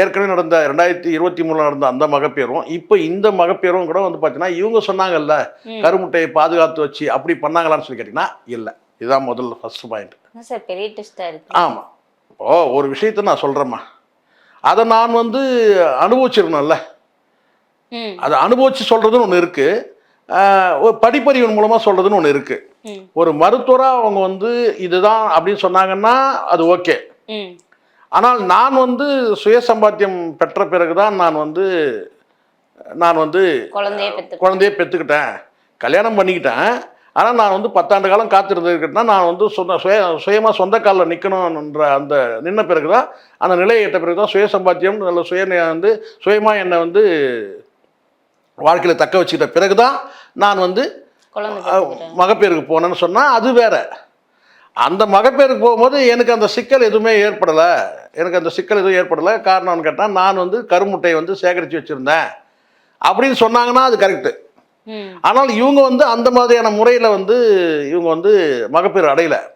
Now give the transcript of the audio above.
ஏற்கனவே நடந்த ரெண்டாயிரத்தி இருபத்தி மூணில் நடந்த அந்த மகப்பேரும் இப்போ இந்த மகப்பேரும் கூட வந்து பார்த்தீங்கன்னா இவங்க சொன்னாங்கல்ல. கருமுட்டையை பாதுகாத்து வச்சு அப்படி பண்ணாங்களான்னு சொல்லி கேட்டிங்கன்னா இல்லை. இதுதான் முதல்ல ஃபர்ஸ்ட் பாயிண்ட் ஆமாம் ஓ ஒரு விஷயத்த நான் சொல்கிறேம்மா அதை நான் வந்து அனுபவிச்சிருக்கணும்ல. அதை அனுபவிச்சு சொல்கிறதுன்னு ஒன்று இருக்குது ஒரு படிப்பறிவின் மூலமாக சொல்கிறதுன்னு ஒன்று இருக்குது ஒரு மருத்துவராக அவங்க வந்து இதுதான் அப்படின்னு சொன்னாங்கன்னா அது ஓகே. ஆனால் நான் வந்து சுய சம்பாத்தியம் பெற்ற பிறகு தான் நான் வந்து நான் வந்து குழந்தைய பெற்றுக்கிட்டேன். கல்யாணம் பண்ணிக்கிட்டேன். ஆனால் நான் வந்து பத்தாண்டு காலம் காத்திருந்துக்கிட்டேன்னா நான் வந்து சொந்த சுய சுயமாக சொந்த காலில் நிற்கணுன்ற அந்த நின்ன பிறகு தான் அந்த நிலையை எட்ட பிறகு தான் சுய சம்பாத்தியம் நல்ல சுய வந்து சுயமாக என்னை வந்து வாழ்க்கையில் தக்க வச்சுக்கிட்ட பிறகு தான் நான் வந்து மகப்பேருக்கு போனேன்னு சொன்னால் அது வேற. அந்த மகப்பேருக்கு போகும்போது எனக்கு அந்த சிக்கல் எதுவுமே ஏற்படலை. எனக்கு அந்த சிக்கல் எதுவும் ஏற்படலை. காரணம்னு கேட்டால் நான் வந்து கருமுட்டையை வந்து சேகரித்து வச்சுருந்தேன். அப்படின்னு சொன்னாங்கன்னா அது கரெக்டு ஆனால் இவங்க வந்து அந்த மாதிரியான முறையில் வந்து இவங்க வந்து மகப்பேறு அடையலை.